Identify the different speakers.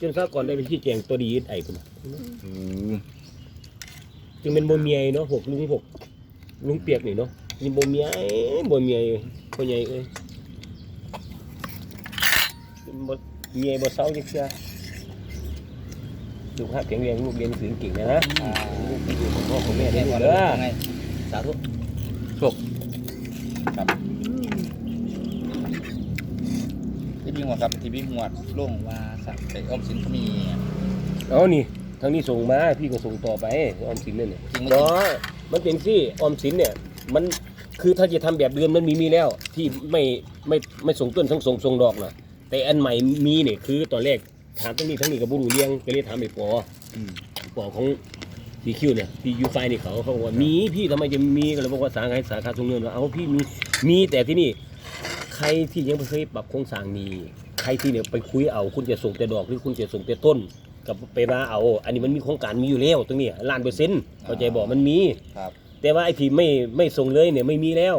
Speaker 1: จนซะก่อนได้ไปชี้แจงตัวดีไอ้คุณ
Speaker 2: โอ้
Speaker 1: จึงเป็นบ่เมียเนาะหกลุงหกลุงเปียกนี่เนาะนี่บ่เมียบ่เมียพ่อใหญ่เอ้ยบ่เมียบ่เศร้าจักเทื่อลูกฮักแข็งแรงลูกเรียนหนังสือเก่งนะนะ
Speaker 3: อ่า
Speaker 1: ลูกที่อยู่ของพ่อของแม่
Speaker 3: แม่
Speaker 1: ได้
Speaker 3: ก่อน
Speaker 1: เด้
Speaker 3: เลย
Speaker 1: อ
Speaker 3: ไงสาธุ
Speaker 2: โชค
Speaker 3: ครับที่มี หัวครับที่มีหัวลงว่าสั่งไปออมสินเขามี
Speaker 1: เอานี่ทางนี้ส่งมาพี่ก็ส่งต่อไปออมสินนั่นเนี่ย
Speaker 3: จริงไหม
Speaker 1: เพราะมันเป็นที่ออมสินเนี่ย มันคือถ้าจะทำแบบเดิมมันมีมีแล้ว ที่ไม่ไม่ไม่ส่งต้นทั้งส่งส่งดอกนะแต่อันใหม่มีเนี่ยคือตอนแรกถามทั้งนี้ทั้งนี้กับบุรุเลี้ยงก็เลยถามไอ้ปอ
Speaker 2: อืม
Speaker 1: ปอของดีคิวเนี่ยที่ยูไฟนี่เขาเขาบอกว่ามีพี่ทำไมจะมีก็เลยบอกว่าสาขาสาขาทรงเงินว่าเอาพี่มีมีแต่ที่นี่ ใครที่ยังไม่เคยปรับโครงสร้างมีใครที่เนี่ยไปคุยเอา คุณจะส่งแต่ดอกหรือคุณจะส่งแต่ต้น กับไปมาเอา อันนี้มันมีโครงการมีอยู่แล้วตรงเนี้ล้านเปอร์เซ็นต์เข้าใจบอกมันมี
Speaker 3: ครับ
Speaker 1: แต่ว่าไอ้ที่ไม่ไม่ส่งเลยเนี่ยไม่มีแล้ว